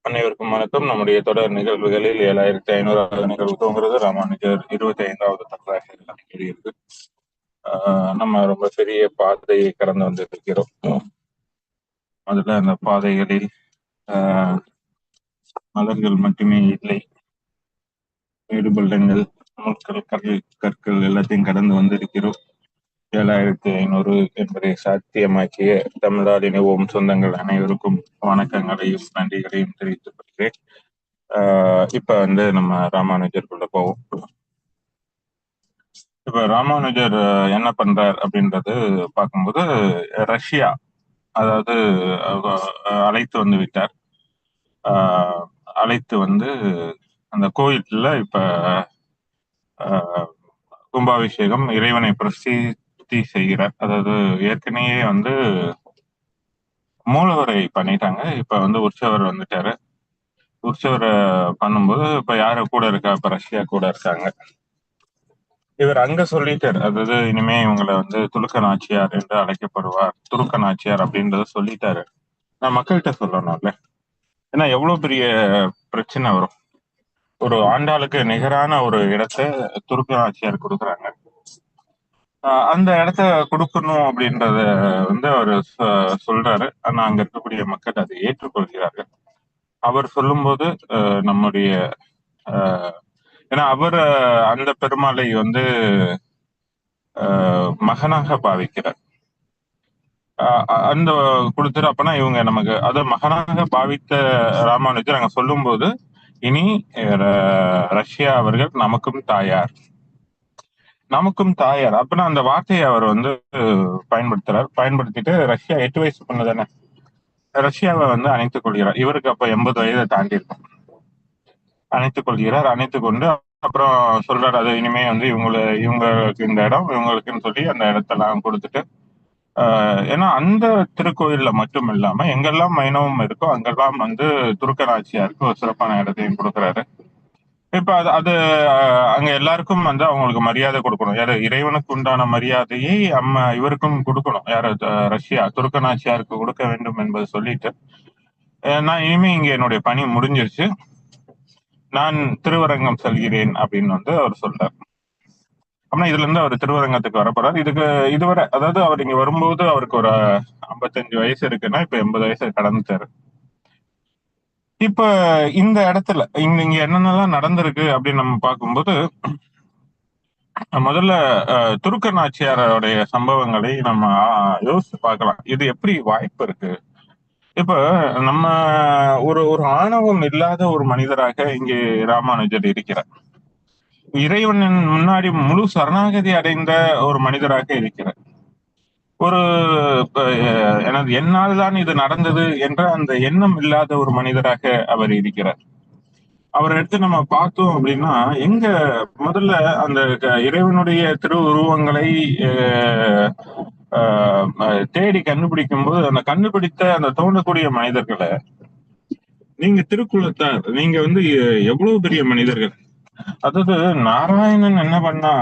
அனைவருக்கும் வணக்கம். நம்முடைய தொடர் நிகழ்வுகளில் ஏழாயிரத்தி ஐநூறாவது நிகழ்வு தோங்குறது ராமானுஜர் இருபத்தி ஐந்தாவது தற்றாக இருக்கு ஆஹ் நம்ம ரொம்ப பெரிய பாதையை கடந்து வந்திருக்கிறோம். அதுல அந்த பாதைகளில் ஆஹ் மலர்கள் மட்டுமே இல்லை. வீடு பள்ளங்கள் முட்கள் கற்கள் எல்லாத்தையும் கடந்து வந்திருக்கிறோம். ஏழாயிரத்தி ஐநூறு என்பதை சாத்தியமாக்கிய தமிழ்நாடு ஓம் சொந்தங்கள் அனைவருக்கும் வணக்கங்களையும் நன்றிகளையும் தெரிவித்துக் கொள்கிறேன். ஆஹ் இப்ப வந்து நம்ம ராமானுஜருக்குள்ள போவோம். இப்ப ராமானுஜர் என்ன பண்றார் அப்படின்றது பார்க்கும்போது ரஷ்யா அதாவது அழைத்து வந்து விட்டார். ஆஹ், அழைத்து வந்து அந்த கோயில்ல இப்ப ஆஹ், கும்பாபிஷேகம் இறைவனை பிரசித்தி செய்கிறார் அதாவது ஏற்கனவே வந்து மூலவரை பண்ணிட்டாங்க. இப்ப வந்து உற்சவர் வந்துட்டாரு. உற்சவரை பண்ணும்போது இப்ப யாரு கூட இருக்கா? இப்ப ரஷ்யா கூட இருக்காங்க. இவர் அங்க சொல்லிட்டார். அதாவது இனிமே இவங்களை வந்து துலுக்க நாச்சியார் என்று அழைக்கப்படுவார். துலுக்க நாச்சியார் அப்படின்றத சொல்லிட்டாரு. நான் மக்கள்கிட்ட சொல்லணும்ல. ஏன்னா எவ்வளவு பெரிய பிரச்சனை வரும். ஒரு ஆண்டாளுக்கு நிகரான ஒரு இடத்த துருக்க நாச்சியார் கொடுக்குறாங்க. அந்த இடத்த கொடுக்கணும் அப்படின்றத வந்து அவர் சொல்றாரு. ஆனா அங்க இருக்கக்கூடிய மக்கள் அதை ஏற்றுக்கொள்கிறார்கள். அவர் சொல்லும்போது ஆஹ் நம்முடைய ஏன்னா அவர் அந்த பெருமாளை வந்து ஆஹ் மகனாக பாவிக்கிறார். ஆஹ் அந்த கொடுத்துரு அப்பனா இவங்க நமக்கு அத மகனாக பாவித்த ராமானுஜர் அங்க சொல்லும்போது இனி ர- ரஷ்யா அவர்கள் நமக்கும் தாயார். நமக்கும் தாயார். அப்பனா அந்த வார்த்தையை அவர் வந்து பயன்படுத்துறார். பயன்படுத்திட்டு ரஷ்யா எட்டு வயசு பொண்ணு தானே ரஷ்யாவை வந்து அணைத்துக் கொள்கிறார். இவருக்கு அப்ப எண்பது வயதை தாண்டி இருக்கும். அணைத்துக் கொள்கிறார். அணைத்து கொண்டு அப்புறம் சொல்றாரு அது இனிமே வந்து இவங்கள இவங்களுக்கு இந்த இடம் இவங்களுக்குன்னு சொல்லி அந்த இடத்தெல்லாம் கொடுத்துட்டு ஏன்னா அந்த திருக்கோயில்ல மட்டும் இல்லாம எங்கெல்லாம் மைனவம் இருக்கோ அங்கெல்லாம் வந்து துருக்க நாச்சியாருக்கு ஒரு சிறப்பான இடத்தையும் கொடுக்குறாரு. இப்ப அது அது அங்க எல்லாருக்கும் வந்து அவங்களுக்கு மரியாதை கொடுக்கணும். யாரு இறைவனுக்கு உண்டான மரியாதையை அம்ம இவருக்கும் கொடுக்கணும். யாரு ரஷ்யா துருக்க நாச்சியாருக்கு கொடுக்க வேண்டும் என்பது சொல்லிட்டு நான் இனிமே இங்க என்னுடைய பணி முடிஞ்சிருச்சு. நான் திருவரங்கம் செல்கிறேன் அப்படின்னு வந்து அவர் சொல்றார். அப்படின்னா இதுல இருந்து அவர் திருவரங்கத்துக்கு வரப்போறாரு. இதுக்கு இதுவரை அதாவது அவர் இங்க வரும்போது அவருக்கு ஒரு ஐம்பத்தஞ்சு வயசு இருக்குன்னா இப்ப எண்பது வயசு கடந்துட்டாரு. இப்ப இந்த இடத்துல இங்க இங்க என்னென்னலாம் நடந்திருக்கு அப்படின்னு நம்ம பார்க்கும்போது முதல்ல துருக்க நாச்சியாரோடைய சம்பவங்களை நம்ம யோசிச்சு பார்க்கலாம். இது எப்படி வாய்ப்பு இருக்கு? இப்ப நம்ம ஒரு ஒரு ஆணவம் இல்லாத ஒரு மனிதராக இங்கே ராமானுஜர் இருக்கிறார். இறைவனின் முன்னாடி முழு சரணாகதி அடைந்த ஒரு மனிதராக இருக்கிறார். ஒரு எனது என்னால் தான் இது நடந்தது என்ற அந்த எண்ணம் இல்லாத ஒரு மனிதராக அவர் இருக்கிறார். அவர் எடுத்து நம்ம பார்த்தோம் அப்படின்னா எங்க முதல்ல அந்த இறைவனுடைய திரு உருவங்களை ஆஹ், தேடி கண்டுபிடிக்கும் போது அந்த கண்டுபிடித்த அந்த தோன்றக்கூடிய மனிதர்களை நீங்க திருக்குளத்தார் நீங்க வந்து எவ்வளவு பெரிய மனிதர்கள்? அதாவது நாராயணன் என்ன பண்ணா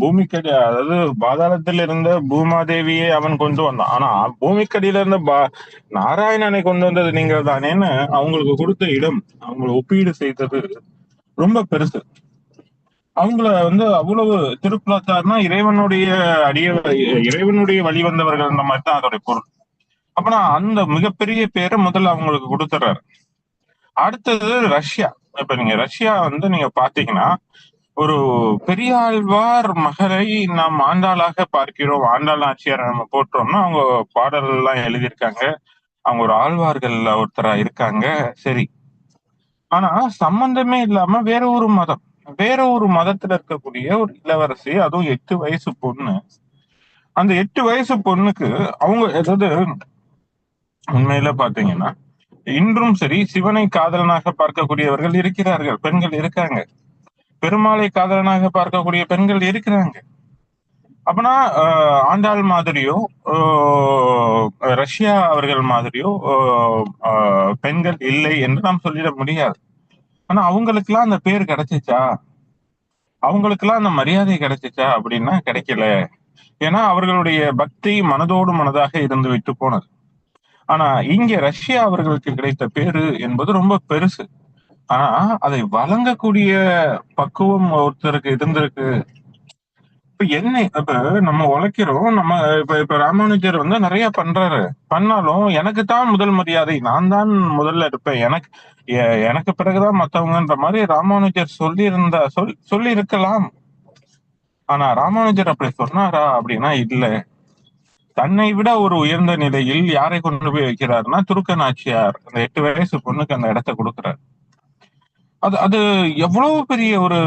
பூமிக்கடி அதாவது பாதாளத்தில் இருந்த பூமாதேவியை அவன் கொண்டு வந்தான். ஆனா பூமிக்கடியில இருந்த பா நாராயணனை கொண்டு வந்தது நீங்க தானேன்னு அவங்களுக்கு கொடுத்த இடம் அவங்களை ஒப்பீடு செய்தது ரொம்ப பெருசு. அவங்கள வந்து அவ்வளவு திருக்குளத்தார்னா இறைவனுடைய அடிய இறைவனுடைய வழி வந்தவர்கள் அந்த மாதிரி தான் அதோட பொருள். அப்பனா அந்த மிகப்பெரிய பேரை முதல்ல அவங்களுக்கு கொடுத்துறாரு அடுத்தது ரஷ்யா. இப்ப நீங்க ரஷ்யா வந்து நீங்க பாத்தீங்கன்னா ஒரு பெரியாழ்வார் மகளை நாம் ஆண்டாளாக பார்க்கிறோம். ஆண்டாள் ஆட்சியாரை நம்ம போட்டோம்னா அவங்க பாடல் எல்லாம் எழுதியிருக்காங்க. அவங்க ஒரு ஆழ்வார்கள்ல ஒருத்தரா இருக்காங்க. சரி. ஆனா சம்பந்தமே இல்லாம வேற ஒரு மதம் வேற ஒரு மதத்துல இருக்கக்கூடிய ஒரு இளவரசி அதுவும் எட்டு வயசு பொண்ணு. அந்த எட்டு வயசு பொண்ணுக்கு அவங்க ஏதாவது உண்மையில பாத்தீங்கன்னா இன்றும் சரி சிவனை காதலனாக பார்க்கக்கூடியவர்கள் இருக்கிறார்கள் பெண்கள் இருக்காங்க. பெருமாளை காதலனாக பார்க்கக்கூடிய பெண்கள் இருக்கிறாங்க. அப்பனா ஆண்டாள் மாதிரியோ ரஷ்யா அவர்கள் மாதிரியோ ஆஹ், பெண்கள் இல்லை என்று நாம் சொல்லிட முடியாது. ஆனா அவங்களுக்கெல்லாம் அந்த பேர் கிடைச்சிச்சா? அவங்களுக்கெல்லாம் அந்த மரியாதை கிடைச்சிச்சா? அப்படின்னா கிடைக்கல. ஏன்னா அவர்களுடைய பக்தி மனதோடு மனதாக இருந்து விட்டு போனது. ஆனா இங்க ரஷ்யா அவர்களுக்கு கிடைத்த பேரு என்பது ரொம்ப பெருசு. ஆனா அதை வழங்கக்கூடிய பக்குவம் ஒருத்தருக்கு இருந்திருக்கு. இப்ப என்ன இப்ப நம்ம உழைக்கிறோம் நம்ம இப்ப இப்ப ராமானுஜர் வந்து நிறைய பண்றாரு. பண்ணாலும் எனக்கு தான் முதல் மரியாதை நான் தான் முதல்ல இருப்பேன் எனக்கு எனக்கு பிறகுதான் மத்தவங்கன்ற மாதிரி ராமானுஜர் சொல்லி இருந்தா சொல் சொல்லி இருக்கலாம் ஆனா ராமானுஜர் அப்படி சொன்னாரா அப்படின்னா இல்ல. தன்னை விட ஒரு உயர்ந்த நிலையில் யாரை கொண்டு போய் வைக்கிறாருன்னா துருக்க நாச்சியார் அந்த எட்டு வயசு பொண்ணுக்கு அந்த இடத்த கொடுக்கிறார். அது அது எவ்வளவு பெரிய ஒரு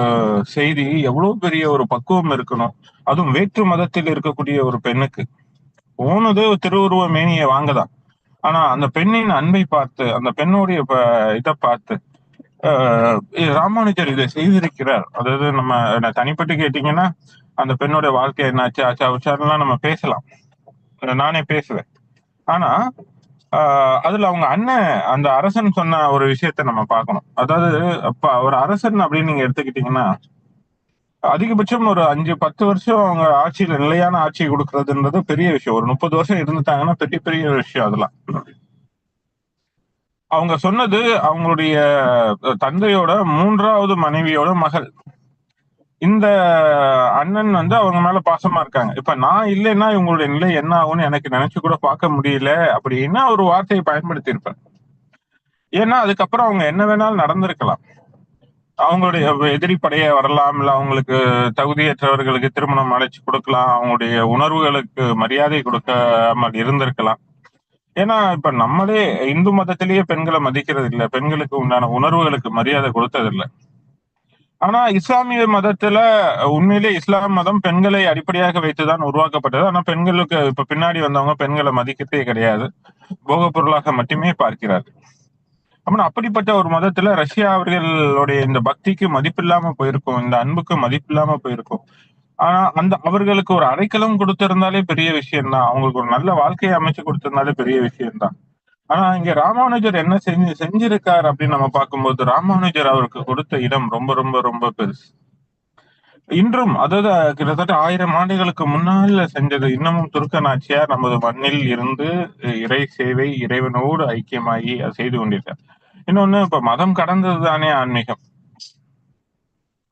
அஹ், செய்தி எவ்வளவு பெரிய ஒரு பக்குவம் இருக்கணும். அதுவும் வேற்று மதத்தில் இருக்கக்கூடிய ஒரு பெண்ணுக்கு. போனது திருவுருவ மேனியை வாங்கதான். ஆனா அந்த பெண்ணின் அன்பை பார்த்து அந்த பெண்ணுடைய இதை பார்த்து ராமானுஜர் இதை செய்திருக்கிறார். அதாவது நம்ம தனிப்பட்டு கேட்டீங்கன்னா அந்த பெண்ணோட வாழ்க்கை என்னாச்சு ஆச்சா உச்சாரெல்லாம் நம்ம பேசலாம். நானே பேசுவேன். ஆனா ஆஹ் அதுல அவங்க அண்ணன் அந்த அரசன் சொன்ன ஒரு விஷயத்த நம்ம பார்க்கணும். அதாவது அப்ப ஒரு அரசன் அப்படின்னு நீங்க எடுத்துக்கிட்டீங்கன்னா அதிகபட்சம் ஒரு அஞ்சு பத்து வருஷம் அவங்க ஆட்சியில நிலையான ஆட்சி கொடுக்கறதுன்றது பெரிய விஷயம். ஒரு முப்பது வருஷம் இருந்துட்டாங்கன்னா பெரிய பெரிய விஷயம் அதெல்லாம். அவங்க சொன்னது அவங்களுடைய தந்தையோட மூன்றாவது மனைவியோட மகள். இந்த அண்ணன் வந்து அவங்க மேல பாசமா இருக்காங்க. இப்ப நான் இல்லைன்னா இவங்களுடைய நிலை என்ன ஆகும்னு எனக்கு நினைச்சு கூட பார்க்க முடியல அப்படின்னா ஒரு வார்த்தையை பயன்படுத்தி இருப்பேன் ஏன்னா அதுக்கப்புறம் அவங்க என்ன வேணாலும் நடந்திருக்கலாம். அவங்களுடைய எதிரி படைய வரலாம் இல்ல அவங்களுக்கு தகுதியற்றவர்களுக்கு திருமணம் அழைச்சு கொடுக்கலாம் அவங்களுடைய உணர்வுகளுக்கு மரியாதை கொடுக்காமல் இருந்திருக்கலாம். ஏன்னா இப்ப நம்மளே இந்து மதத்திலேயே பெண்களை மதிக்கிறது இல்லை பெண்களுக்கு உண்டான உணர்வுகளுக்கு மரியாதை கொடுத்தது ஆனா இஸ்லாமிய மதத்துல உண்மையிலே இஸ்லாம் மதம் பெண்களை அடிப்படையாக வைத்துதான் உருவாக்கப்பட்டது. ஆனா பெண்களுக்கு இப்ப பின்னாடி வந்தவங்க பெண்களை மதிக்கிறதே கிடையாது. போக பொருளாக மட்டுமே பார்க்கிறார்கள். அப்படின்னா அப்படிப்பட்ட ஒரு மதத்துல ரஷ்யா அவர்களுடைய இந்த பக்திக்கு மதிப்பில்லாம போயிருக்கும் இந்த அன்புக்கு மதிப்பில்லாம போயிருக்கும். ஆனா அந்த அவர்களுக்கு ஒரு அடைக்கலம் கொடுத்திருந்தாலே பெரிய விஷயம் தான் அவங்களுக்கு ஒரு நல்ல வாழ்க்கையை அமைச்சு கொடுத்திருந்தாலே பெரிய விஷயம் தான் ஆனா இங்க ராமானுஜர் என்ன செஞ்சு செஞ்சிருக்கார் அப்படின்னு நம்ம பார்க்கும்போது ராமானுஜர் அவருக்கு கொடுத்த இடம் ரொம்ப ரொம்ப ரொம்ப பெருசு. இன்றும் அதாவது கிட்டத்தட்ட ஆயிரம் ஆண்டுகளுக்கு முன்னால செஞ்சது இன்னமும் துருக்க நாச்சியார் நமது மண்ணில் இருந்து இறை சேவை இறைவனோடு ஐக்கியமாகி அதை செய்து கொண்டிருக்கார். இன்னொன்னு இப்ப மதம் கடந்தது தானே ஆன்மீகம்.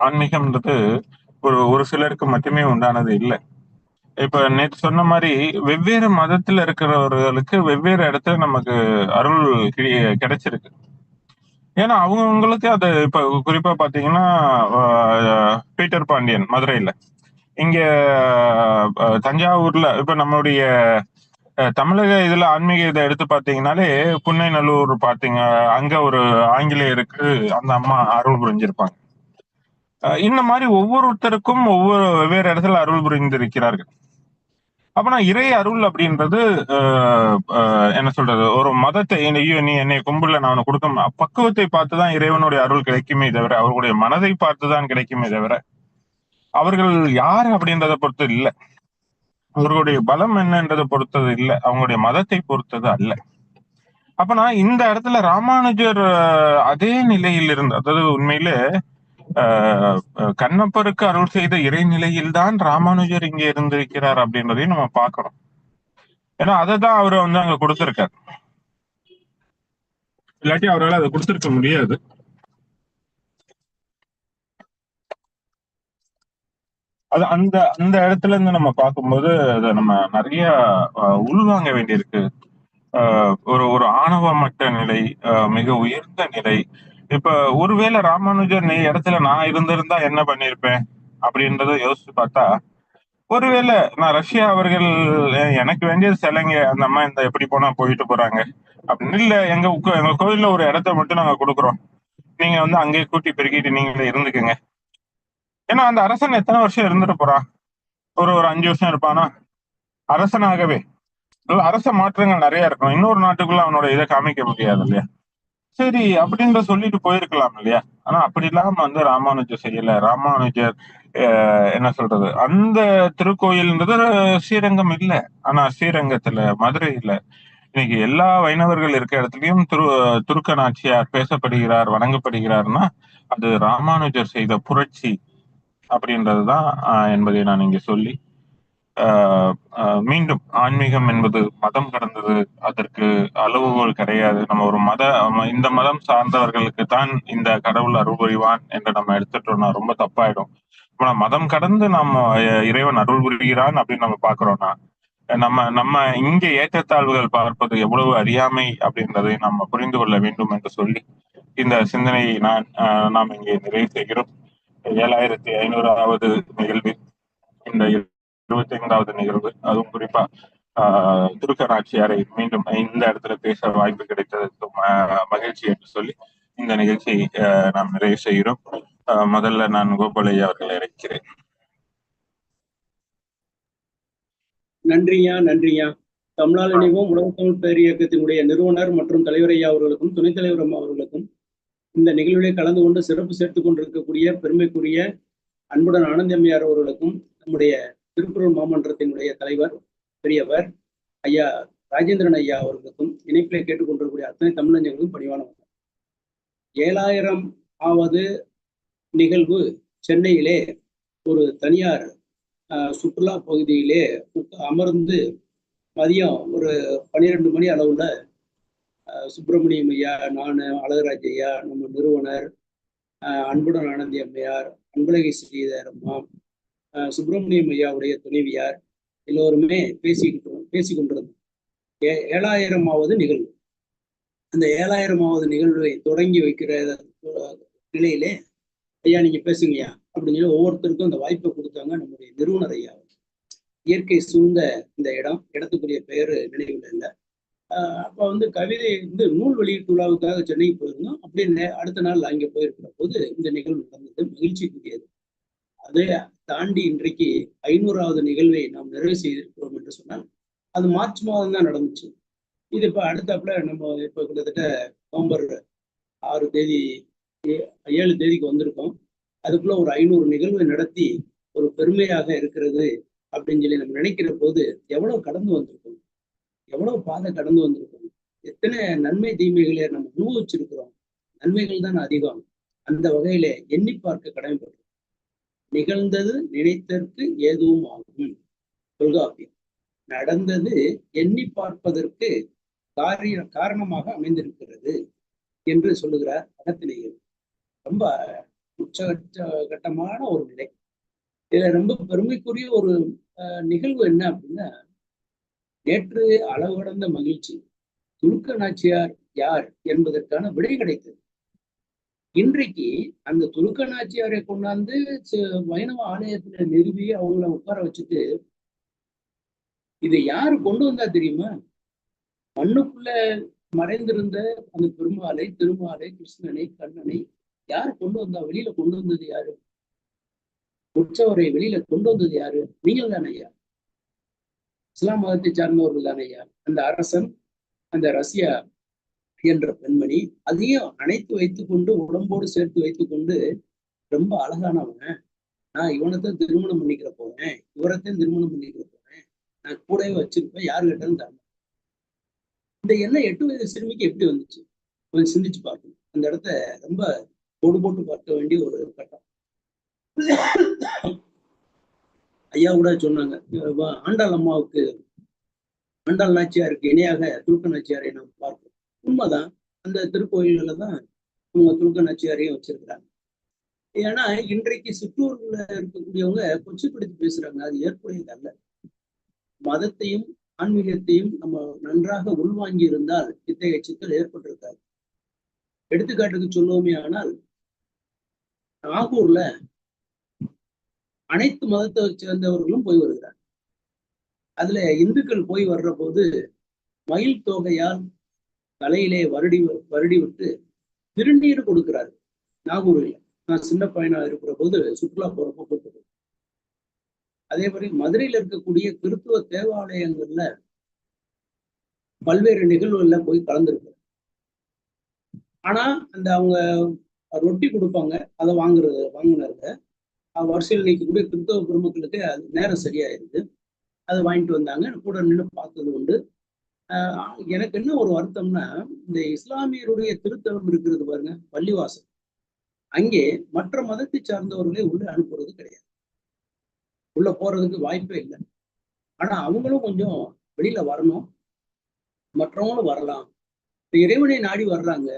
ஆன்மீகம்ன்றது ஒரு ஒரு சிலருக்கு மட்டுமே உண்டானது இல்லை. இப்ப நேற்று சொன்ன மாதிரி வெவ்வேறு மதத்துல இருக்கிறவர்களுக்கு வெவ்வேறு இடத்துல நமக்கு அருள் கிடைச்சிருக்கு. ஏன்னா அவங்கவுங்களுக்கு அது இப்ப குறிப்பா பாத்தீங்கன்னா பீட்டர் பாண்டியன் மதுரையில. இங்க தஞ்சாவூர்ல இப்ப நம்மளுடைய தமிழக இதுல ஆன்மீக இதை எடுத்து பாத்தீங்கன்னாலே புன்னைநல்லூர் பாத்தீங்க அங்க ஒரு ஆங்கிலேயருக்கு அந்த அம்மா அருள் புரிஞ்சிருப்பாங்க. இந்த மாதிரி ஒவ்வொருத்தருக்கும் ஒவ்வொரு வெவ்வேறு இடத்துல அருள் புரிந்திருக்கிறார்கள். அப்பனா இறை அருள் அப்படின்றது என்ன சொல்றது ஒரு மதத்தை ஐயோ நீ என்னை கும்பிடல நான் உனக்கு கொடுக்க பக்குவத்தை பார்த்துதான் இறைவனுடைய அருள் கிடைக்குமே தவிர அவர்களுடைய மனதை பார்த்துதான் கிடைக்குமே தவிர அவர்கள் யார் அப்படின்றத பொறுத்து இல்ல. அவர்களுடைய பலம் என்னன்றதை பொறுத்தது இல்ல. அவங்களுடைய மதத்தை பொறுத்தது அல்ல. அப்பனா இந்த இடத்துல ராமானுஜர் அதே நிலையில் இருந்து அதாவது உண்மையிலே அஹ் கண்ணப்பருக்கு அருள் செய்த இறைநிலையில் தான் ராமானுஜர் இங்க இருந்திருக்கிறார் அப்படின்றதையும் நம்ம பாக்குறோம் ஏன்னா அதை தான் அவர் வந்து அங்க கொடுத்திருக்காரு. இல்லாட்டி அவரால் அதை கொடுத்திருக்க முடியாது. அது அந்த அந்த இடத்துல இருந்து நம்ம பார்க்கும்போது அதை நம்ம நிறைய உள்வாங்க வேண்டியிருக்கு. ஆஹ், ஒரு ஒரு ஆணவமட்ட நிலை மிக உயர்ந்த நிலை இப்ப ஒருவேளை ராமானுஜர் நீ இடத்துல நான் இருந்திருந்தா என்ன பண்ணிருப்பேன்? அப்படின்றத யோசிச்சு பார்த்தா ஒருவேளை நான் ரஷ்யா அவர்கள் எனக்கு வேண்டியது சிலைங்க அந்த அம்மா இந்த எப்படி போனா போயிட்டு போறாங்க. அப்படின்னு இல்ல எங்க எங்க கோயில்ல ஒரு இடத்த மட்டும் நாங்க கொடுக்குறோம். நீங்க வந்து அங்கேயே கூட்டி பெருக்கிட்டு நீங்களே இருந்துக்குங்க. ஏன்னா அந்த அரசன் எத்தனை வருஷம் இருந்துட்டு போறான் ஒரு ஒரு அஞ்சு வருஷம் இருப்பானா? அரசனாகவே. அரச மாற்றங்கள் நிறைய இருக்கும் இன்னொரு நாட்டுக்குள்ள அவனோட இதை காமிக்க முடியாது இல்லையா? சரி அப்படின்ற சொல்லிட்டு போயிருக்கலாம் இல்லையா? ஆனா அப்படி இல்லாம வந்து ராமானுஜர் செய்யல ராமானுஜர் அஹ், என்ன சொல்றது? அந்த திருக்கோயில்ன்றது ஸ்ரீரங்கம் இல்ல. ஆனா ஸ்ரீரங்கத்துல மதுரையில இன்னைக்கு எல்லா வைணவர்கள் இருக்க இடத்துலயும் துரு துருக்க நாச்சியார் பேசப்படுகிறார் வணங்கப்படுகிறார்னா அது ராமானுஜர் செய்த புரட்சி அப்படின்றதுதான் என்பதை நான் இங்க சொல்லி மீண்டும் ஆன்மீகம் என்பது மதம் கடந்தது. அதற்கு அளவுகோல் கிடையாது. நம்ம ஒரு மத இந்த மதம் சார்ந்தவர்களுக்கு தான் இந்த கடவுள் அருள் புரிவான் என்று நம்ம எடுத்துட்டோம்னா ரொம்ப தப்பாயிடும். ஆனா மதம் கடந்து நம்ம இறைவன் அருள் புரிகிறான் அப்படின்னு நம்ம பாக்குறோம்னா நம்ம நம்ம இங்க ஏற்றத்தாழ்வுகள் பார்ப்பது எவ்வளவு அறியாமை அப்படின்றதை நம்ம புரிந்து கொள்ள வேண்டும் என்று சொல்லி இந்த சிந்தனையை நான் நாம் இங்கே நிறைவு செய்கிறோம். ஏழாயிரத்தி ஐநூறாவது நிகழ்வு இந்த இருபத்தி ஐந்தாவது நிகழ்வு. அதுவும் குறிப்பா ஆஹ், மீண்டும் இந்த இடத்துல பேச வாய்ப்பு கிடைத்ததற்கு மகிழ்ச்சி என்று சொல்லி இந்த நிகழ்ச்சி நாம் நிறைவு செய்கிறோம். முதல்ல நான் கோபாலையா அவர்களை இறைக்கிறேன் நன்றியா நன்றியா தமிழால் இணைவோம் உலக தமிழ் பேரியக்கத்தினுடைய நிறுவனர் மற்றும் தலைவரையா அவர்களுக்கும் துணைத் தலைவர் அவர்களுக்கும். இந்த நிகழ்விலே கலந்து கொண்டு சிறப்பு சேர்த்துக் கொண்டிருக்கக்கூடிய பெருமைக்குரிய அன்புடன் ஆனந்தம்மையார் அவர்களுக்கும் நம்முடைய திருக்குறள் மாமன்றத்தினுடைய தலைவர் பெரியவர் ஐயா ராஜேந்திரன் ஐயா அவர்களுக்கும் இணைப்பிலே கேட்டுக்கொண்டிருக்கக்கூடிய அத்தனை தமிழஞ்சங்களுக்கும் பணிவான ஏழாயிரம் ஆவது நிகழ்வு சென்னையிலே ஒரு தனியார் ஆஹ், சுற்றுலா பகுதியிலே அமர்ந்து மதியம் ஒரு பன்னிரெண்டு மணி அளவுல சுப்பிரமணியம் ஐயா நான் அழகராஜ் ஐயா நம்ம நிறுவனர் அன்புடன் ஆனந்தி அம்மையார் அன்பழகி ஸ்ரீதர் அம்மா சுப்பிரமணியம் ஐயாவுடைய துணைவியார் எல்லோருமே பேசிக்கிட்டு பேசி கொண்டிருந்தோம் ஏ ஏழாயிரமாவது நிகழ்வு. அந்த ஏழாயிரமாவது நிகழ்வை தொடங்கி வைக்கிற நிலையிலே ஐயா நீங்க பேசுங்கய்யா அப்படின்னு சொல்லி ஒவ்வொருத்தருக்கும் அந்த வாய்ப்பை கொடுத்தாங்க நம்முடைய நிறுவனர் ஐயா இயற்கை சூழ்ந்த இந்த இடம் இடத்துக்குரிய பெயர் நினைவில் இல்லை. ஆஹ் அப்ப வந்து கவிதை வந்து நூல் வெளியீட்டு விழாவுக்காக சென்னைக்கு போயிருந்தோம். அப்படியே அடுத்த நாள் அங்கே போயிருக்கிற போது இந்த நிகழ்வு நடந்தது. மகிழ்ச்சிக்குரியது. அதை தாண்டி இன்றைக்கு ஐநூறாவது நிகழ்வை நாம் நிறைவு செய்திருக்கிறோம் என்று சொன்னால் அது மார்ச் மாதம் தான் நடந்துச்சு. இது இப்போ அடுத்தாப்புல நம்ம இப்போ கிட்டத்தட்ட நவம்பர் ஆறு தேதி ஏழு தேதிக்கு வந்திருக்கோம். அதுக்குள்ள ஒரு ஐநூறு நிகழ்வு நடத்தி ஒரு பெருமையாக இருக்கிறது அப்படின்னு சொல்லி நம்ம நினைக்கிற போது எவ்வளவு கடந்து வந்திருக்கோம். எவ்வளவு பாதை கடந்து வந்திருக்கோம். எத்தனை நன்மை தீமைகளை நம்ம அனுபவிச்சிருக்கிறோம். நன்மைகள் தான் அதிகம். அந்த வகையில எண்ணி பார்க்க கடமைப்பட்டோம் நிகழ்ந்தது நினைத்தற்கு ஏதுவும் ஆகும். தொல்காப்பியம். நடந்தது எண்ணி பார்ப்பதற்கு காரிய காரணமாக அமைந்திருக்கிறது என்று சொல்லுகிறார் அகத்திலேயர் ரொம்ப உச்சகட்ட கட்டமான ஒரு நிலை. இதுல ரொம்ப பெருமைக்குரிய ஒரு அஹ், நிகழ்வு என்ன அப்படின்னா நேற்று அளவு கடந்த மகிழ்ச்சி. துலுக்க நாச்சியார் யார் என்பதற்கான விடை கிடைத்தது. இன்றைக்கு அந்த துலுக்க நாச்சியாரை கொண்டாந்து ச- வைணவ ஆலயத்துல நிறுவி அவங்கள உட்கார வச்சுட்டு இதை யாரு கொண்டு வந்தா தெரியுமா? மண்ணுக்குள்ள மறைந்திருந்த அந்த பெருமாளை திருமாலை கிருஷ்ணனை கண்ணனை யார் கொண்டு வந்தா வெளியில கொண்டு வந்தது யாரு? உற்சவரை வெளியில கொண்டு வந்தது யாரு? நீங்கள் தானே ஐயா. இஸ்லாம் மதத்தை சார்ந்தவர்கள் தானே ஐயா. அந்த அரசன் அந்த ரஷ்யா என்ற பெண்மணி அதையும் அணைத்து வைத்துக்கொண்டு உடம்போடு சேர்த்து வைத்துக்கொண்டு ரொம்ப அழகானவன் நான் இவனைத்தான் திருமணம் பண்ணிக்கிற போறேன். இவரைத்தான் திருமணம் பண்ணிக்கிற போறேன். நான் கூடவே வச்சிருப்பேன். யாரு கேட்டாலும் தரணும் இந்த எண்ணம் எட்டு வயது சிறுமிக்கு எப்படி வந்துச்சு? கொஞ்சம் சிந்திச்சு பார்க்கணும். அந்த இடத்த ரொம்ப போடு போட்டு பார்க்க வேண்டிய ஒரு கட்டம். ஐயா கூட சொன்னாங்க ஆண்டாள் அம்மாவுக்கு ஆண்டாள் நாச்சியாருக்கு இணையாக துருக்க நாச்சியாரை நாம் பார்க்கிறோம் உண்மைதான். அந்த திருக்கோயில்களை தான் அவங்க துருக்க நச்சியாரையும் வச்சிருக்கிறாங்க. ஏன்னா இன்றைக்கு சிற்றூர்ல இருக்கக்கூடியவங்க கொச்சைப்படுத்தி பேசுறாங்க. அது ஏற்புடையது அல்ல மதத்தையும் ஆன்மீகத்தையும் நம்ம நன்றாக உள்வாங்கி இருந்தால் இத்தகைய சிக்கல் ஏற்பட்டிருக்காது. எடுத்துக்காட்டுக்கு சொல்லுவோமே ஆனால் நாகூர்ல அனைத்து மதத்தை சேர்ந்தவர்களும் போய் வருகிறார் அதுல இந்துக்கள் போய் வர்ற போது மயில் தொகையால் தலையிலே வருடி வருடி விட்டு திருநீர் கொடுக்கிறார். நாகூரில். நான் சின்ன பையனா இருக்கிற போது சுற்றுலா போறப்போ போட்டு அதே மாதிரி மதுரையில இருக்கக்கூடிய கிறித்துவ தேவாலயங்கள்ல பல்வேறு நிகழ்வுகள்ல போய் கலந்துருக்கு ஆனா அந்த அவங்க ரொட்டி கொடுப்பாங்க அதை வாங்குறது வாங்கினருங்க வரிசையில் நிற்கக்கூடிய கிறிஸ்தவ பெருமக்களுக்கு அது நேரம் சரியாயிருது அதை வாங்கிட்டு வந்தாங்க. கூட நின்று பார்த்தது உண்டு. எனக்கு என்ன ஒரு வருத்தம்னா இந்த இஸ்லாமியருடைய திருத்தலம் இருக்கிறது பாருங்க பள்ளிவாசல். அங்கே மற்ற மதத்தை சார்ந்தவர்களே உள்ள அனுப்புறது கிடையாது. உள்ள போறதுக்கு வாய்ப்பே இல்லை. ஆனா அவங்களும் கொஞ்சம் வெளியில வரணும். மற்றவங்களும் வரலாம். இப்ப இறைவனை நாடி வர்றாங்க.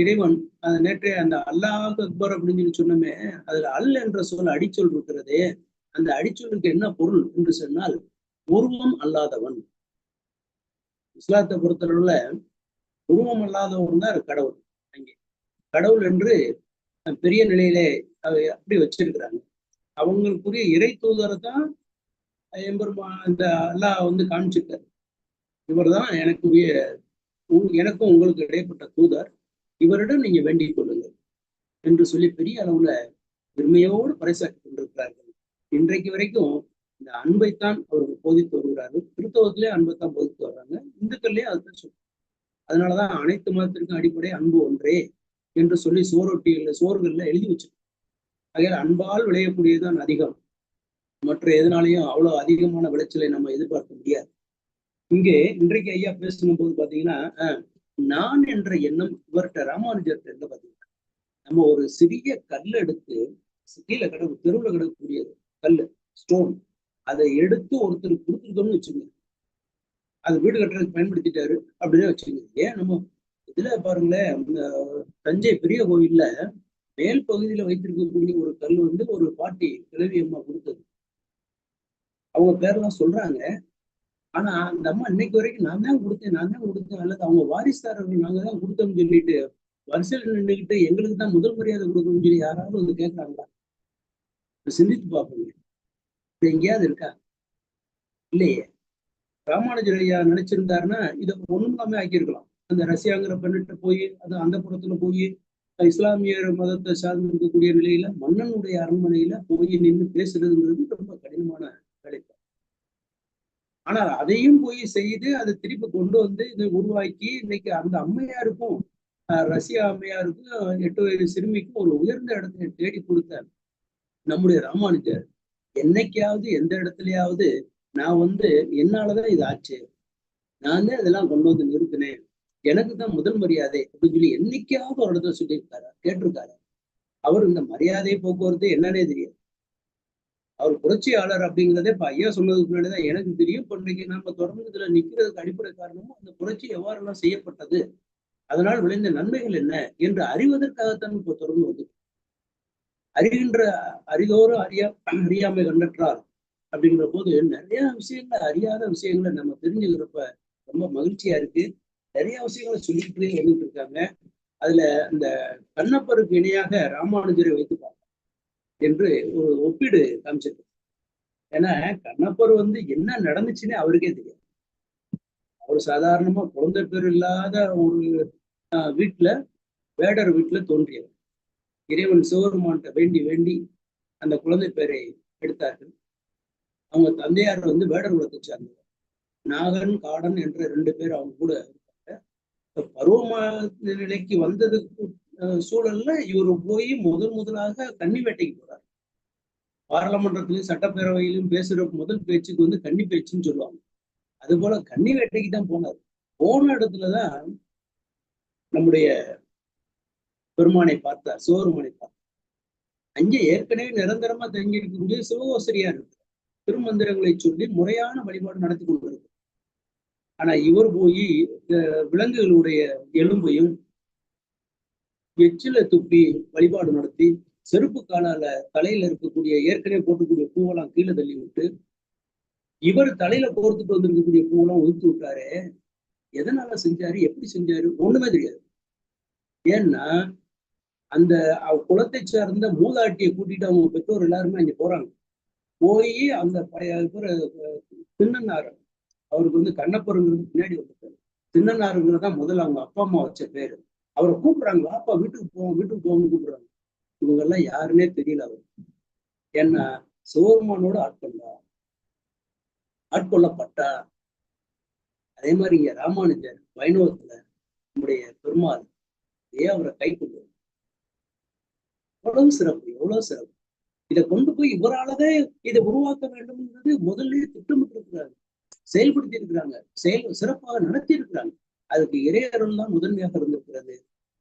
இறைவன் அந்த நேற்றைய அந்த அல்லாஹ் அக்பர் அப்படின்னு சொல்லி சொன்னோமே அதுல அல் என்ற சொல் அடிச்சொல் இருக்கிறதே அந்த அடிச்சொல்லுக்கு என்ன பொருள் என்று சொன்னால் உருவம் அல்லாதவன். இஸ்லாத்தை பொறுத்தளவுல உருவம் அல்லாதவன் தான் கடவுள். அங்கே கடவுள் என்று பெரிய நிலையிலே அப்படி வச்சிருக்கிறாங்க. அவங்களுக்குரிய இறை தூதரை தான் எம்பெருமா இந்த அல்லாஹ் வந்து காமிச்சிருக்காரு. இவர் தான் எனக்குரிய எனக்கும் உங்களுக்கு இடைப்பட்ட தூதர். இவரிடம் நீங்க வேண்டிக் கொள்ளுங்கள் என்று சொல்லி பெரிய அளவுல பெருமையோடு பறைசாற்றி கொண்டிருக்கிறார்கள். இன்றைக்கு வரைக்கும் இந்த அன்பைத்தான் அவர்கள் போதித்து வருகிறார்கள். கிறிஸ்தவத்திலே அன்பைத்தான் போதித்து வர்றாங்க. இந்துக்கள்லயே அதுதான் சொல்லும் அதனாலதான் அனைத்து மதத்திற்கும் அடிப்படை அன்பு ஒன்றே என்று சொல்லி சோரொட்டிகள்ல சோறுகள்ல எழுதி வச்சிருக்கோம். ஆகையால் அன்பால் விளையக்கூடியதுதான் அதிகம். மற்ற எதனாலையும் அவ்வளவு அதிகமான விளைச்சலை நம்ம எதிர்பார்க்க முடியாது. இங்கே இன்றைக்கு ஐயா பேசும் போது பாத்தீங்கன்னா அஹ், நான் என்ற எண்ணம் இவர்கிட்ட ராமானுஜர்கிட்ட இருந்து பாத்தீங்கன்னா நம்ம ஒரு சிறிய கல் எடுத்து கீழே கிடக்கு தெருவுல கிடக்கக்கூடிய கல் ஸ்டோன் அதை எடுத்து ஒருத்தர் கொடுத்துருக்கோம்னு வச்சுக்கோங்க. அது வீடு கட்டுறதுக்கு பயன்படுத்திட்டாரு அப்படின்னு வச்சுக்கோங்க. ஏன் நம்ம இதுல பாருங்களேன் இந்த தஞ்சை பெரிய கோவில்ல மேல் பகுதியில வைத்திருக்கக்கூடிய ஒரு கல் வந்து ஒரு பாட்டி கிழவி அம்மா கொடுத்தது. அவங்க பேர்லாம் சொல்றாங்க. ஆனா அந்த அம்மா இன்னைக்கு வரைக்கும் நான் தான் கொடுத்தேன் நான் தான் கொடுத்தேன். அல்லது அவங்க வாரிசுதாரர்கள் நாங்க தான் கொடுத்தோம்னு சொல்லிட்டு வரிசையில் நின்றுகிட்டு எங்களுக்கு தான் முதல் மரியாதை கொடுக்கணும்னு சொல்லி யாராவது வந்து கேட்கறாங்களா சிந்தித்து பார்ப்போங்க எங்கேயாவது இருக்கா? இல்லையே. ராமானுஜர் ஐயா நினைச்சிருந்தாருன்னா இதை ஒண்ணும் இல்லாம ஆக்கியிருக்கலாம். அந்த ரஷ்யாங்கிற பெண்ணிட்ட போய் அது அந்த புறத்துல போய் இஸ்லாமியர் மதத்தை சார்ந்து இருக்கக்கூடிய நிலையில மன்னனுடைய அரண்மனையில போய் நின்று பேசுறதுங்கிறது ரொம்ப கடினமான வேலை. ஆனா அதையும் போய் செய்து அதை திருப்பி கொண்டு வந்து இதை உருவாக்கி இன்னைக்கு அந்த அம்மையாருக்கும் ரஷ்யா அம்மையாருக்கும் எட்டு வயது சிறுமிக்கும் ஒரு உயர்ந்த இடத்தை தேடி கொடுத்த நம்முடைய ராமானுஜர் என்னைக்காவது எந்த இடத்துலயாவது நான் வந்து என்னாலதான் இது ஆச்சு. நான் தான் இதெல்லாம் கொண்டு வந்து நிறுத்தினேன். எனக்கு தான் முதல் மரியாதை அப்படின்னு சொல்லி என்னைக்காவது ஒரு இடத்துல சொல்லியிருக்காரு கேட்டிருக்காரு. அவர் இந்த மரியாதை போக்குவரத்து என்னன்னே தெரியாது. அவர் புரட்சியாளர் அப்படிங்கிறதே இப்ப ஐயா சொன்னதுக்கு முன்னாடிதான் எனக்கு தெரியும். இப்போ இன்னைக்கு நம்ம தொடர்ந்து இதுல நிக்கிறதுக்கு அடிப்படை காரணமும் அந்த புரட்சி எவ்வாறெல்லாம் செய்யப்பட்டது அதனால் விளைந்த நன்மைகள் என்ன என்று அறிவதற்காகத்தான் இப்போ தொடர்ந்து வந்து அறிகின்ற அறிதோறும் அறியா அறியாமை கண்டற்றார். அப்படிங்கிற போது நிறைய விஷயங்களை அறியாத விஷயங்களை நம்ம தெரிஞ்சுக்கிறப்ப ரொம்ப மகிழ்ச்சியா இருக்கு. நிறைய விஷயங்களை சொல்லிக்கிட்டே வந்துட்டு இருக்காங்க. அதுல அந்த கண்ணப்பருக்கு இணையாக ராமானுஜரை வைத்து என்று ஒரு ஒப்பீடு காமிச்சிருக்கு. ஏன்னா கண்ணப்பர் வந்து என்ன நடந்துச்சுன்னு அவருக்கே தெரியாது. அவர் சாதாரணமா குழந்தை பேர் இல்லாத ஒரு ஆஹ், வீட்டுல வேடர் வீட்டுல தோன்றியவர். இறைவன் சிவபெருமான்கிட்ட வேண்டி வேண்டி அந்த குழந்தை பேரை எடுத்தார்கள். அவங்க தந்தையார் வந்து வேடர் குலத்தை சேர்ந்தவர். நாகன் காடன் என்ற ரெண்டு பேர் அவங்க கூட இருக்காங்க இப்ப பருவ நிலைக்கு வந்ததுக்கு சூழல்ல இவர் போய் முதல் முதலாக கன்னி வேட்டைக்கு போறாரு. பாராளுமன்றத்திலையும் சட்டப்பேரவையிலும் பேசுற முதல் பேச்சுக்கு வந்து கன்னி பேச்சுன்னு சொல்லுவாங்க. அது போல கன்னி வேட்டைக்கு தான் போனார். போன இடத்துலதான் நம்முடைய பெருமானை பார்த்தார் சிவபெருமானை பார்த்தார். அங்கே ஏற்கனவே நிரந்தரமா தங்கி இருக்கக்கூடிய சிவகோசரியா இருக்கு திருமந்திரங்களை சொல்லி முறையான வழிபாடு நடத்தி கொண்டிருக்கு ஆனா இவர் போய் விலங்குகளுடைய எலும்பையும் எச்சில துப்பி வழிபாடு நடத்தி செருப்பு காலால தலையில இருக்கக்கூடிய ஏற்கனவே போட்டுக்கூடிய பூவெல்லாம் கீழே தள்ளி விட்டு இவர் தலையில கோர்த்துட்டு வந்திருக்கக்கூடிய பூவெல்லாம் ஒதுத்து விட்டாரு எதனால செஞ்சாரு எப்படி செஞ்சாரு ஒண்ணுமே தெரியாது. ஏன்னா அந்த குளத்தை சார்ந்த மூதாட்டியை கூட்டிட்டு அவங்க பெற்றோர் எல்லாருமே அங்க போறாங்க. போய் அந்த பழைய திண்ணனார். அவருக்கு வந்து கண்ணப்பருங்கிறது பின்னாடி வந்துட்டாரு திண்ணனாருங்கிறது தான் முதல்ல அவங்க அப்பா அம்மா வச்ச பேரு. அவரை கூப்பிடுறாங்க வாப்பா வீட்டுக்கு போவோம் வீட்டுக்கு போவோம்னு கூப்பிடுறாங்க. இவங்க எல்லாம் யாருன்னே தெரியல அவர். ஏன்னா சோர்மானோட ஆட்கொண்டா ஆட்கொள்ளப்பட்டா அதே மாதிரி இங்க ராமானுஜர் வைணவத்துல நம்முடைய பெருமாள் ஏன் அவரை கை கொண்டு எவ்வளவு சிறப்பு எவ்வளவு சிறப்பு. இதை கொண்டு போய் இவராலதான் இதை உருவாக்க வேண்டும்ன்றது முதல்ல திட்டமிட்டு இருக்கிறாங்க செயல்படுத்தி இருக்கிறாங்க செயல் சிறப்பாக நடத்தி இருக்கிறாங்க அதுக்கு இறையருள் தான் முதன்மையாக இருந்திருக்கிறது.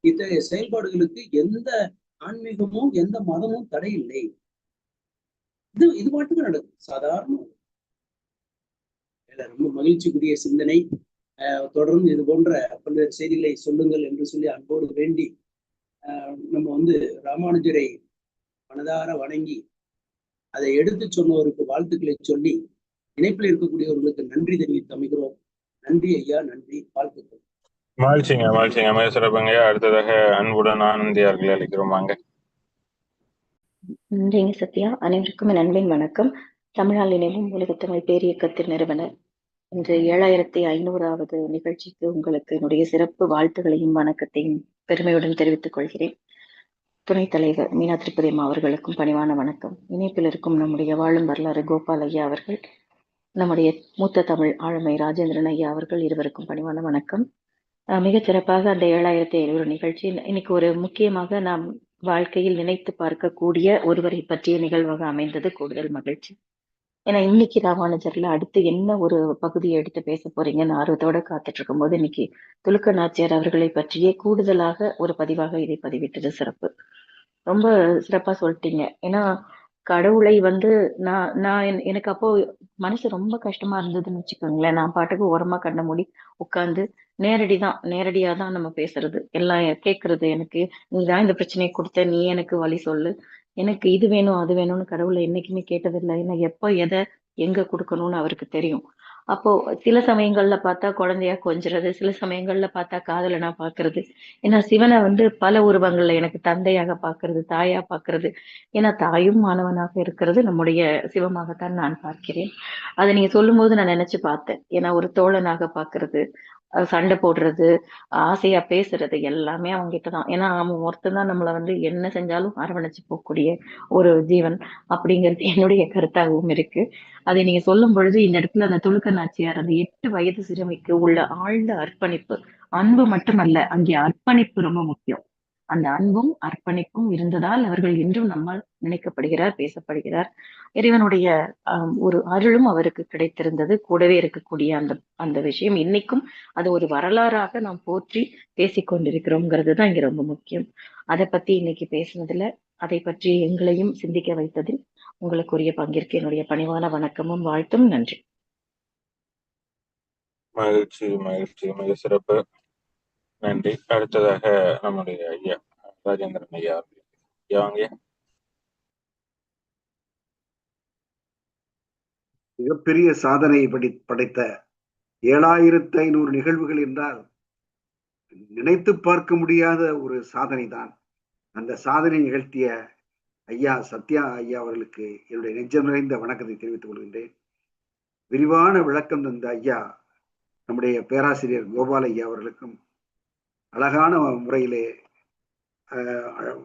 இத்தகைய செயல்பாடுகளுக்கு எந்த ஆன்மீகமும் எந்த மதமும் தடை இல்லை. இது இது பாட்டுக்கு நடக்கும் சாதாரண ரொம்ப மகிழ்ச்சிக்குரிய சிந்தனை. அஹ், தொடர்ந்து இது போன்ற பல்வேறு செய்திகளை சொல்லுங்கள் என்று சொல்லி அன்போடு வேண்டி அஹ், நம்ம வந்து ராமானுஜரை மனதார வணங்கி அதை எடுத்து சொன்னவருக்கு வாழ்த்துக்களை சொல்லி இணைப்பில் இருக்கக்கூடியவர்களுக்கு நன்றி தெரிவித்து அமைகிறோம். நன்றி ஐயா நன்றி வாழ்த்துக்கள். மகிழ்ச்சிங்க மகிழ்ச்சிங்க. மிக சிறப்புங்க. அடுத்ததாக அன்புடன் ஆனந்தியார்கள் அளிக்கிறோம் வாங்க. நன்றிங்க சத்யா. அனைவருக்கும் என் அன்பின் வணக்கம். தமிழால் இணைவும் உலகத்தமிழ் பேரியக்கத்தின் நிறுவனர். இன்று ஏழாயிரத்தி ஐநூறாவது நிகழ்ச்சிக்கு உங்களுக்கு என்னுடைய சிறப்பு வாழ்த்துகளையும் வணக்கத்தையும் பெருமையுடன் தெரிவித்துக் கொள்கிறேன். துணைத் தலைவர் மீனா திருப்பதி அவர்களுக்கும் பணிவான வணக்கம். இணைப்பில் இருக்கும் நம்முடைய வாழும் வரலாறு கோபால் ஐயா அவர்கள் நம்முடைய மூத்த தமிழ் ஆளுமை ராஜேந்திரன் ஐயா அவர்கள் இருவருக்கும் பணிவான வணக்கம். மிகச் சிறப்பாக அந்த ஏழாயிரத்தி ஐநூறு நிகழ்ச்சி இன்னைக்கு ஒரு முக்கியமாக நாம் வாழ்க்கையில் நினைத்து பார்க்கக்கூடிய ஒருவரை பற்றிய நிகழ்வாக அமைந்தது கூடுதல் மகிழ்ச்சி. ஏன்னா இன்னைக்கு ராமானுஜர்ல அடுத்து என்ன ஒரு பகுதியை எடுத்து பேச போறீங்கன்னு ஆர்வத்தோட காத்துட்டு இருக்கும்போது இன்னைக்கு துலுக்க நாச்சியார் அவர்களை பற்றியே கூடுதலாக ஒரு பதிவாக இதை பதிவிட்டது சிறப்பு. ரொம்ப சிறப்பா சொல்லிட்டீங்க. ஏன்னா கடவுளை வந்து நான் நான் என்- எனக்கு அப்போ மனசு ரொம்ப கஷ்டமா இருந்ததுன்னு வச்சுக்கோங்களேன். நான் பாட்டுக்கு ஓரமா கண்ண மூடி உட்காந்து நேரடி தான் நேரடியா தான் நம்ம பேசுறது. எல்லாம் கேட்கறது எனக்கு. நீ தான் இந்த பிரச்சனையை கொடுத்த நீ எனக்கு வழி சொல்லு. எனக்கு இது வேணும் அது வேணும்னு கடவுளை என்னைக்குமே கேட்டதில்லை. ஏன்னா எப்ப எதை எங்க கொடுக்கணும்னு அவருக்கு தெரியும். அப்போ சில சமயங்கள்ல பார்த்தா குழந்தையா கொஞ்சுறது சில சமயங்கள்ல பார்த்தா காதலனா பாக்குறது ஏன்னா சிவனை வந்து பல உருவங்கள்ல எனக்கு தந்தையாக பாக்குறது தாயா பாக்குறது ஏன்னா தாயும் மாணவனாக இருக்கிறது நம்முடைய சிவமாகத்தான் நான் பார்க்கிறேன். அதை நீங்க சொல்லும் போது நான் நினைச்சு பார்த்தேன். ஏன்னா ஒரு தோழனாக பாக்குறது சண்டை போடுறது ஆசையா பேசுறது எல்லாமே அவங்க கிட்டதான் ஏன்னா அவன் ஒருத்தன் தான் நம்மள வந்து என்ன செஞ்சாலும் அரவணைச்சு போகக்கூடிய ஒரு ஜீவன் அப்படிங்கிறது என்னுடைய கருத்தாகவும் இருக்கு. அதை நீங்க சொல்லும் பொழுது இந்த இடத்துல அந்த துளுக்க நாச்சியார் அந்த எட்டு வயது சிறுமிக்கு உள்ள ஆழ்ந்த அர்ப்பணிப்பு அன்பு மட்டுமல்ல அங்கே அர்ப்பணிப்பு ரொம்ப முக்கியம். அந்த அன்பும் அர்ப்பணிப்பும் இருந்ததால் அவர்கள் இன்றும் நம்மால் நினைக்கப்படுகிறார் பேசப்படுகிறார். இறைவனுடைய ஒரு அருளும் அவருக்கு கிடைத்திருந்தது. கூடவே இருக்கக்கூடிய அந்த அந்த விஷயம் இன்னைக்கும் அது ஒரு வரலாறாக நாம் போற்றி பேசிக்கொண்டிருக்கிறோங்கிறது தான் இங்க ரொம்ப முக்கியம். அதை பத்தி இன்னைக்கு பேசுனதுல அதை பற்றி எங்களையும் சிந்திக்க வைத்ததில் உங்களுக்குரிய பங்கிற்கு என்னுடைய பணிவான வணக்கமும் வாழ்த்தும் நன்றி. மகிழ்ச்சி மகிழ்ச்சி மிக சிறப்பு. நன்றி. அடுத்ததாக நம்முடைய ஐயா ராஜேந்திரன் ஐயா ஐயா வாங்க. மிகப்பெரிய சாதனையை படி படைத்த ஏழாயிரத்தி ஐநூறு நிகழ்வுகள் என்றால் நினைத்து பார்க்க முடியாத ஒரு சாதனை தான் அந்த சாதனை நிகழ்த்திய ஐயா சத்யா ஐயா அவர்களுக்கு என்னுடைய நெஞ்சம் நிறைந்த வணக்கத்தை தெரிவித்துக் கொள்கின்றேன். விரிவான விளக்கம் தந்த ஐயா நம்முடைய பேராசிரியர் கோபால் ஐயா அவர்களுக்கும் அழகான முறையிலே அஹ்,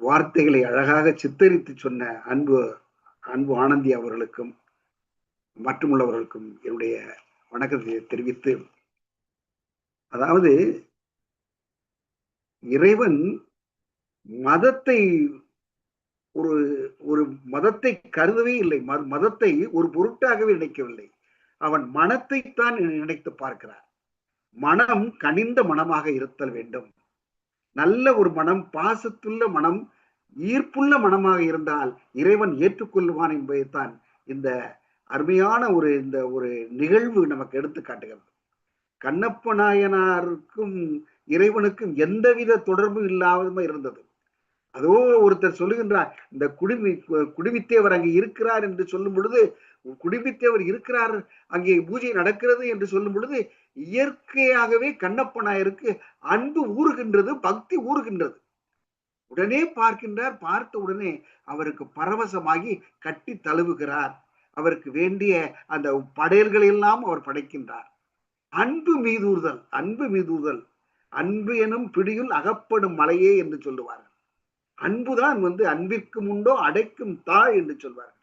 வார்த்தைகளை அழகாக சித்தரித்து சொன்ன அன்பு அன்பு ஆனந்தி அவர்களுக்கும் மற்றுமுள்ளவர்களுக்கும் என்னுடைய வணக்கத்தை தெரிவித்து அதாவது இறைவன் மதத்தை ஒரு ஒரு மதத்தை கருதவே இல்லை. மதத்தை ஒரு பொருட்டாகவே நினைக்கவில்லை அவன் மனத்தைத்தான் நினைத்து பார்க்கிறார் மனம் கனிந்த மனமாக இருத்தல் வேண்டும். நல்ல ஒரு மனம் பாசத்துள்ள மனம் ஈர்ப்புள்ள மனமாக இருந்தால் இறைவன் ஏற்றுக்கொள்வான் என்பதைத்தான் இந்த அருமையான ஒரு இந்த ஒரு நிகழ்வு நமக்கு எடுத்து காட்டுகிறது கண்ணப்ப நாயனாருக்கும் இறைவனுக்கும் எந்தவித தொடர்பும் இல்லாம இருந்தது. அதோ ஒருத்தர் சொல்லுகின்றார் இந்த குடிமி குடிமித்தேவர் அங்கே இருக்கிறார் என்று சொல்லும் பொழுது குடிமித்தேவர் இருக்கிறார் அங்கே பூஜை நடக்கிறது என்று சொல்லும் பொழுது இயற்கையாகவே கண்ணப்ப நாயருக்கு அன்பு ஊறுகின்றது பக்தி ஊறுகின்றது. உடனே பார்க்கின்றார் பார்த்த உடனே அவருக்கு பரவசமாகி கட்டி தழுவுகிறார். அவருக்கு வேண்டிய அந்த படையல்களை எல்லாம் அவர் படைக்கின்றார். அன்பு மீதூர்தல் அன்பு மீதூர்தல் அன்பு எனும் பிடியில் அகப்படும் மலையே என்று சொல்லுவார்கள். அன்புதான் வந்து அன்பிற்கு முண்டோ அடைக்கும் தாழ் என்று சொல்வார்கள்.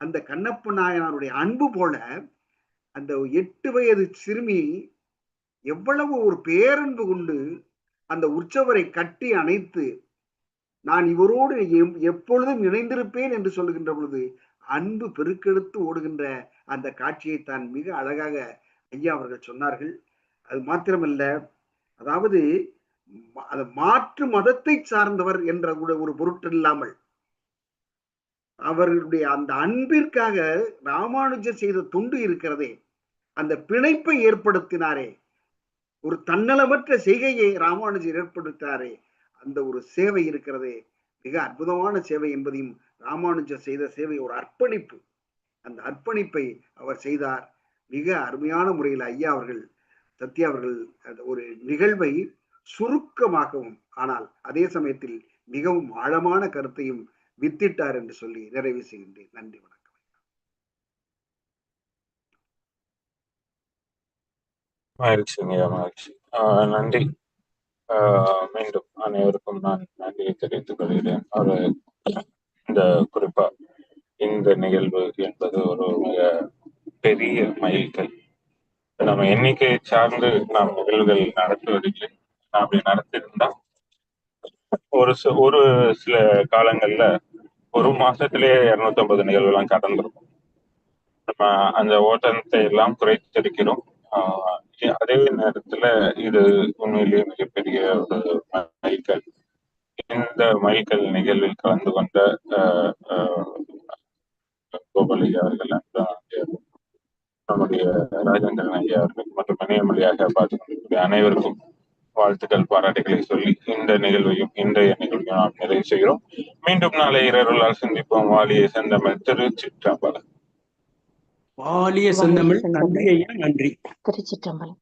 அந்த கண்ணப்ப நாயனாருடைய அன்பு போல அந்த எட்டு வயது சிறுமி எவ்வளவு ஒரு பேரன்பு கொண்டு அந்த உற்சவரை கட்டி அணைத்து நான் இவரோடு எம்- எப்பொழுதும் இணைந்திருப்பேன் என்று சொல்லுகின்ற பொழுது அன்பு பெருக்கெடுத்து ஓடுகின்ற அந்த காட்சியை தான் மிக அழகாக ஐயா அவர்கள் சொன்னார்கள். அது மாத்திரமல்ல அதாவது அது மாற்று மதத்தை சார்ந்தவர் என்ற கூட ஒரு பொருட்டு இல்லாமல் அவர்களுடைய அந்த அன்பிற்காக ராமானுஜர் செய்த தொண்டு இருக்கிறதே அந்த பிணைப்பை ஏற்படுத்தினாரே. ஒரு தன்னலமற்ற செய்கையை ராமானுஜர் ஏற்படுத்தினாரே அந்த ஒரு சேவை இருக்கிறதே. மிக அற்புதமான சேவை என்பதையும் ராமானுஜர் செய்த சேவை ஒரு அர்ப்பணிப்பு. அந்த அர்ப்பணிப்பை அவர் செய்தார். மிக அருமையான முறையில் ஐயா அவர்கள் சத்யா அவர்கள் அந்த ஒரு நிகழ்வை சுருக்கமாகவும் ஆனால் அதே சமயத்தில் மிகவும் ஆழமான கருத்தையும் வித்திட்டார் என்று சொல்லி நிறைவு செய்கின்றேன். நன்றி வணக்கம். மகிழ்ச்சிங்க மகிழ்ச்சி. ஆஹ் நன்றி. ஆஹ் மீண்டும் அனைவருக்கும் நான் நன்றியை தெரிவித்துக் கொள்கிறேன். ஒரு இந்த குறிப்பா இந்த நிகழ்வு என்பது ஒரு மிக பெரிய மைல்கல் நம்ம எண்ணிக்கையை சார்ந்து நாம் நிகழ்வுகள் நடத்துவதில்லை. அப்படி நடத்தியிருந்தா ஒரு ஒரு சில காலங்கள்ல ஒரு மாசத்திலேயே இருநூத்தி ஐம்பது நிகழ்வுலாம் கடந்திருக்கும். நம்ம அந்த ஓட்டத்தை எல்லாம் குறைத்திருக்கிறோம். ஆஹ் அதே நேரத்துல இது உண்மையிலேயே மிகப்பெரிய ஒரு மைல்கல். இந்த மைல்கல் நிகழ்வில் கலந்து கொண்ட ஆஹ் அவர்கள் நம்முடைய ராஜேந்திரன் ஐயா அவர்கள் மற்றும் இணையமொழியாக பார்த்து கொண்டிருக்கிற அனைவருக்கும் வாழ்த்துக்கள் பாராட்டுகளை சொல்லி இந்த நிகழ்வையும் இன்றைய நிகழ்வையும் நாம் நிறைவு செய்கிறோம். மீண்டும் நாளை இரவுகளால் சந்திப்போம். வாலியை செந்தமிழ் திருச்சிற்றம்பலம். வாலிய செந்தமிழ் நன்றி ஐயா நன்றி. திருச்சிற்றம்பலம்.